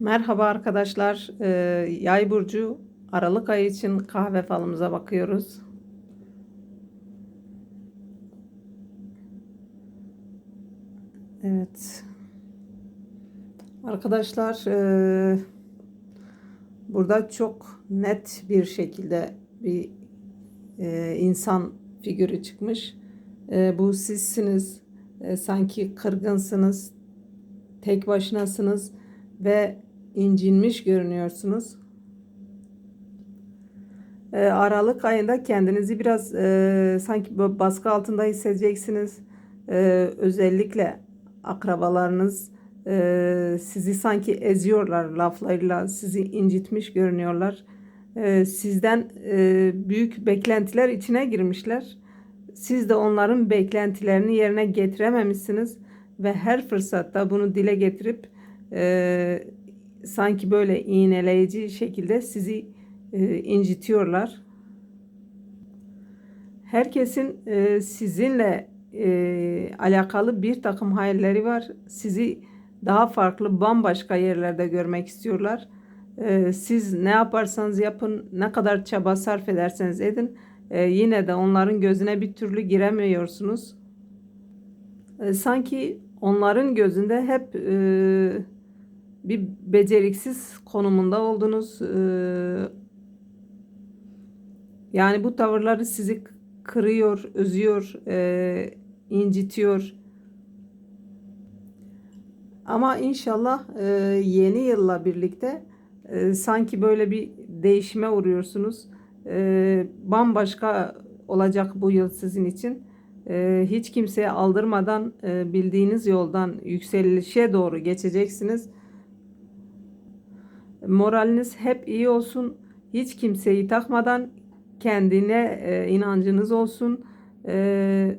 Merhaba arkadaşlar. Ee, Yay burcu Aralık ayı için kahve falımıza bakıyoruz. Evet. Arkadaşlar e, burada çok net bir şekilde bir e, insan figürü çıkmış. E, bu sizsiniz. Sanki kırgınsınız. Tek başınasınız ve incinmiş görünüyorsunuz. Ee, Aralık ayında kendinizi biraz e, sanki baskı altında hissedeceksiniz. Ee, özellikle akrabalarınız e, sizi sanki eziyorlar laflarıyla, sizi incitmiş görünüyorlar. Ee, sizden e, büyük beklentiler içine girmişler. Siz de onların beklentilerini yerine getirememişsiniz ve her fırsatta bunu dile getirip e, sanki böyle iğneleyici şekilde sizi e, incitiyorlar. Herkesin e, sizinle e, alakalı bir takım hayalleri var. Sizi daha farklı, bambaşka yerlerde görmek istiyorlar. E, siz ne yaparsanız yapın, ne kadar çaba sarf ederseniz edin, e, yine de onların gözüne bir türlü giremiyorsunuz. E, sanki onların gözünde hep e, bir beceriksiz konumunda oldunuz. Ee, yani bu tavırları sizi kırıyor, üzüyor, e, incitiyor. Ama inşallah e, yeni yılla birlikte e, sanki böyle bir değişime uğruyorsunuz. E, bambaşka olacak bu yıl sizin için. E, hiç kimseye aldırmadan e, bildiğiniz yoldan yükselişe doğru geçeceksiniz. Moraliniz hep iyi olsun. Hiç kimseyi takmadan kendine e, inancınız olsun. E,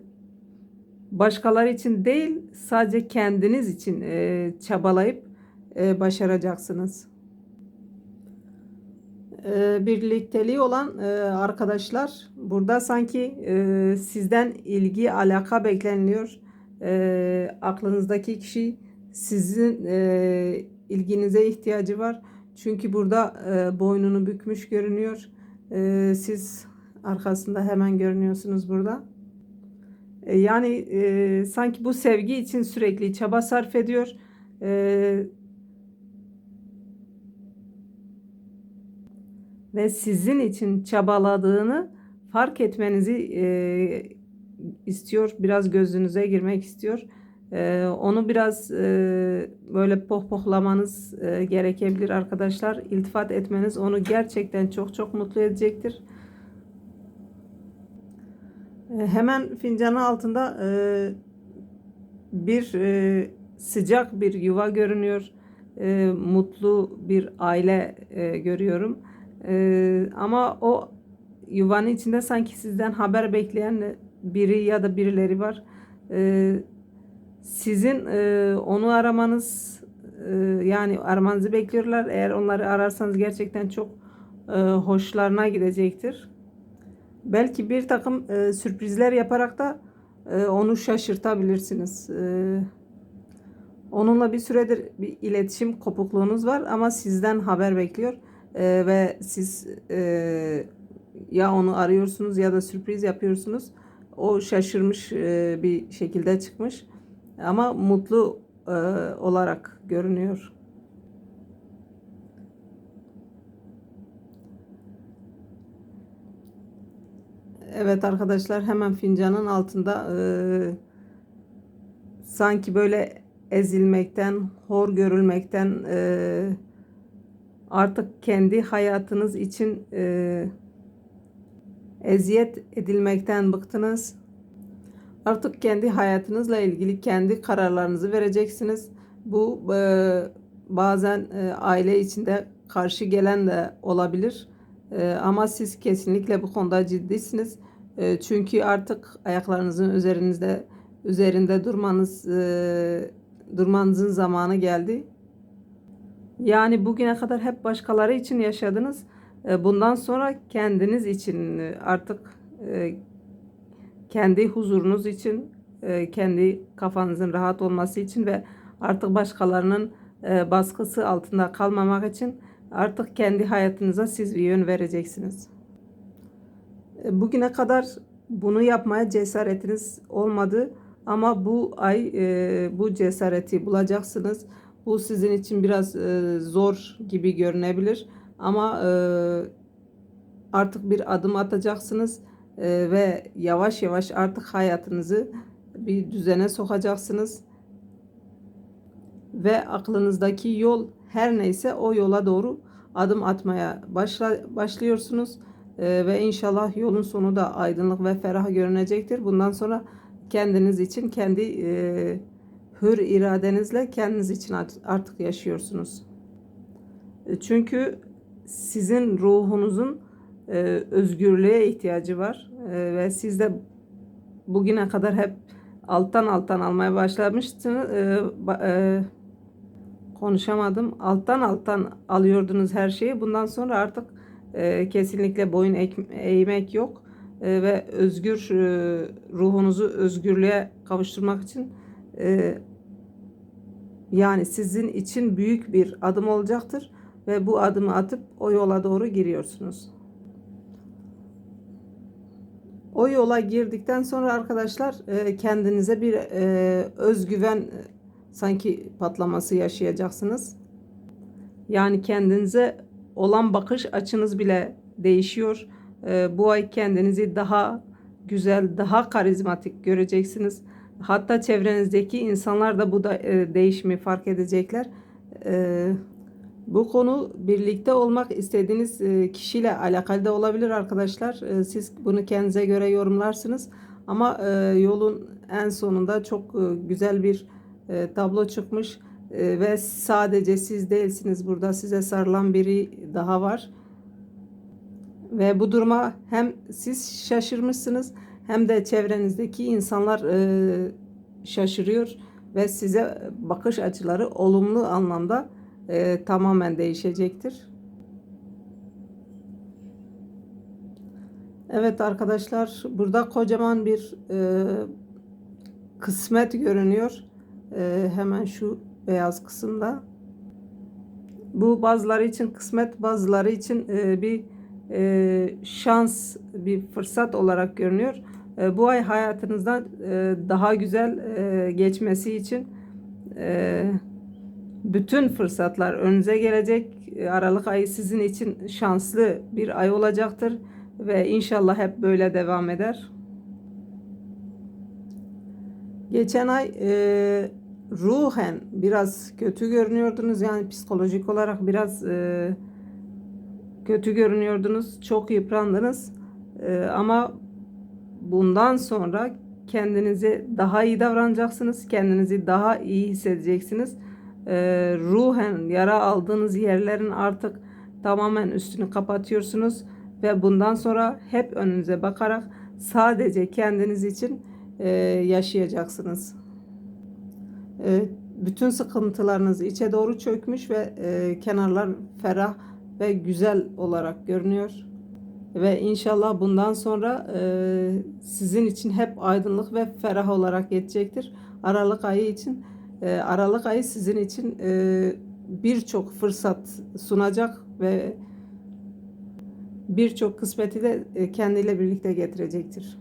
başkalar için değil, sadece kendiniz için e, çabalayıp e, başaracaksınız. E, birlikteliği olan e, arkadaşlar burada sanki e, sizden ilgi, alaka bekleniliyor. E, aklınızdaki kişi sizin e, ilginize ihtiyacı var. Çünkü burada e, boynunu bükmüş görünüyor. E, siz arkasında hemen görünüyorsunuz burada. E, yani e, sanki bu sevgi için sürekli çaba sarf ediyor. E, ve sizin için çabaladığını fark etmenizi e, istiyor. Biraz gözünüze girmek istiyor. Ee, onu biraz e, böyle pohpohlamanız e, gerekebilir arkadaşlar. İltifat etmeniz onu gerçekten çok çok mutlu edecektir. E, hemen fincanın altında e, bir sıcak bir yuva görünüyor. Mutlu bir aile görüyorum. Ama o yuvanın içinde sanki sizden haber bekleyen biri ya da birileri var. E, sizin e, onu aramanız e, yani aramanızı bekliyorlar. Eğer onları ararsanız gerçekten çok e, hoşlarına gidecektir. Belki bir takım e, sürprizler yaparak da e, onu şaşırtabilirsiniz. E, onunla bir süredir bir iletişim kopukluğunuz var ama sizden haber bekliyor e, ve siz e, ya onu arıyorsunuz ya da sürpriz yapıyorsunuz. O şaşırmış e, bir şekilde çıkmış ama mutlu e, olarak görünüyor. Evet arkadaşlar hemen fincanın altında e, sanki böyle ezilmekten, hor görülmekten e, artık kendi hayatınız için e, eziyet edilmekten bıktınız Artık kendi hayatınızla ilgili kendi kararlarınızı vereceksiniz. Bu e, bazen e, aile içinde karşı gelen de olabilir. E, ama siz kesinlikle bu konuda ciddisiniz. E, çünkü artık ayaklarınızın üzerinizde üzerinde durmanız e, durmanızın zamanı geldi. Yani bugüne kadar hep başkaları için yaşadınız. E, bundan sonra kendiniz için artık e, kendi huzurunuz için, e, kendi kafanızın rahat olması için ve artık başkalarının e, baskısı altında kalmamak için artık kendi hayatınıza siz bir yön vereceksiniz. E, Bugüne kadar bunu yapmaya cesaretiniz olmadı ama bu ay bu cesareti bulacaksınız. Bu sizin için biraz zor gibi görünebilir ama artık bir adım atacaksınız e, ve yavaş yavaş artık hayatınızı bir düzene sokacaksınız ve aklınızdaki yol her neyse o yola doğru adım atmaya başla, başlıyorsunuz Ee, ve inşallah yolun sonu da aydınlık ve ferah görünecektir. Bundan sonra kendiniz için kendi e, hür iradenizle kendiniz için art- artık yaşıyorsunuz. E, Çünkü sizin ruhunuzun e, özgürlüğe ihtiyacı var E, ve siz de bugüne kadar hep alttan alttan almaya başlamıştınız. E, e, konuşamadım. Alttan alttan alıyordunuz her şeyi. Bundan sonra artık e, kesinlikle boyun ek- eğmek yok E, ve özgür e, ruhunuzu özgürlüğe kavuşturmak için e, yani sizin için büyük bir adım olacaktır ve bu adımı atıp o yola doğru giriyorsunuz. O yola girdikten sonra arkadaşlar e, kendinize bir e, özgüven e, sanki patlaması yaşayacaksınız. Yani kendinize olan bakış açınız bile değişiyor. Bu ay kendinizi daha güzel, daha karizmatik göreceksiniz. Hatta çevrenizdeki insanlar da bu da değişimi fark edecekler. Bu konu birlikte olmak istediğiniz e, kişiyle alakalı da olabilir arkadaşlar. E, Siz bunu kendinize göre yorumlarsınız. Ama e, yolun en sonunda çok güzel bir tablo çıkmış. Ve sadece siz değilsiniz burada. Size sarılan biri daha var. Ve bu duruma hem siz şaşırmışsınız hem de çevrenizdeki insanlar şaşırıyor ve size bakış açıları olumlu anlamda e, tamamen değişecektir. Evet arkadaşlar burada kocaman bir e, kısmet görünüyor. E, hemen şu beyaz kısımda. Bu bazıları için kısmet, bazıları için e, bir e, şans, bir fırsat olarak görünüyor. E, bu ay hayatınızda e, daha güzel e, geçmesi için e, bütün fırsatlar önünüze gelecek. E, Aralık ayı sizin için şanslı bir ay olacaktır ve inşallah hep böyle devam eder. Geçen ay e, ruhen biraz kötü görünüyordunuz yani psikolojik olarak biraz e, kötü görünüyordunuz, çok yıprandınız E, ama bundan sonra kendinize daha iyi davranacaksınız, kendinizi daha iyi hissedeceksiniz. E, ruhen yara aldığınız yerlerin artık tamamen üstünü kapatıyorsunuz ve bundan sonra hep önünüze bakarak sadece kendiniz için e, yaşayacaksınız. E, bütün sıkıntılarınız içe doğru çökmüş ve e, kenarlar ferah ve güzel olarak görünüyor. Ve inşallah bundan sonra e, sizin için hep aydınlık ve ferah olarak geçecektir. Aralık ayı için e, Aralık ayı sizin için e, birçok fırsat sunacak ve birçok kısmeti de e, kendiyle birlikte getirecektir.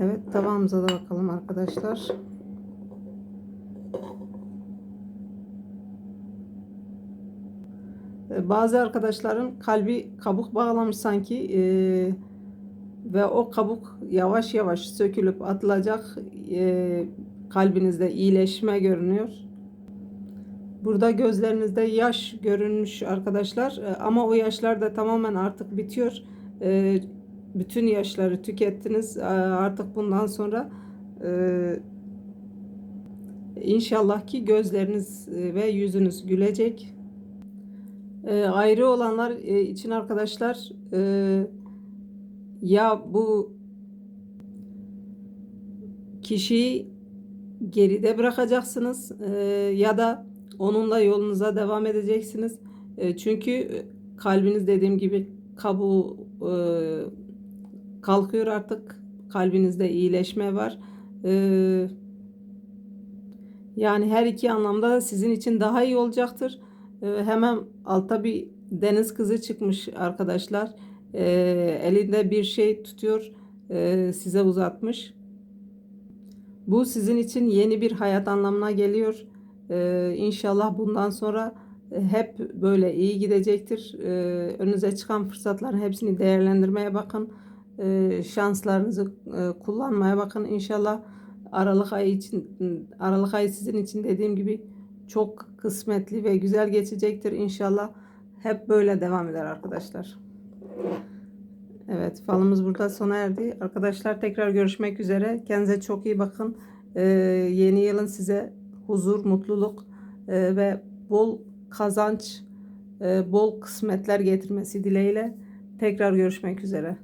Evet tabağımıza da bakalım arkadaşlar. E, Bazı arkadaşların kalbi kabuk bağlamış sanki e, ve o kabuk yavaş yavaş sökülüp atılacak e, kalbinizde iyileşme görünüyor. Burada gözlerinizde yaş görünmüş arkadaşlar E, ama o yaşlar da tamamen artık bitiyor. E, bütün yaşları tükettiniz. E, Artık bundan sonra inşallah ki gözleriniz ve yüzünüz gülecek. Ayrı olanlar için arkadaşlar ya bu kişiyi geride bırakacaksınız e, ya da onunla yolunuza devam edeceksiniz. E, çünkü kalbiniz dediğim gibi kabuğu e, kalkıyor artık. Kalbinizde iyileşme var. E, Yani her iki anlamda da sizin için daha iyi olacaktır. Ee, hemen altta bir deniz kızı çıkmış arkadaşlar. Ee, elinde bir şey tutuyor, ee, size uzatmış. Bu sizin için yeni bir hayat anlamına geliyor. Ee, inşallah bundan sonra e, hep böyle iyi gidecektir. Ee, önünüze çıkan fırsatların hepsini değerlendirmeye bakın. Ee, şanslarınızı e, kullanmaya bakın. İnşallah Aralık ayı için Aralık ayı sizin için dediğim gibi çok kısmetli ve güzel geçecektir inşallah. Hep böyle devam eder arkadaşlar. Evet falımız burada sona erdi. Arkadaşlar tekrar görüşmek üzere. Kendinize çok iyi bakın. Ee, yeni yılın size huzur, mutluluk e, ve bol kazanç, e, bol kısmetler getirmesi dileğiyle tekrar görüşmek üzere.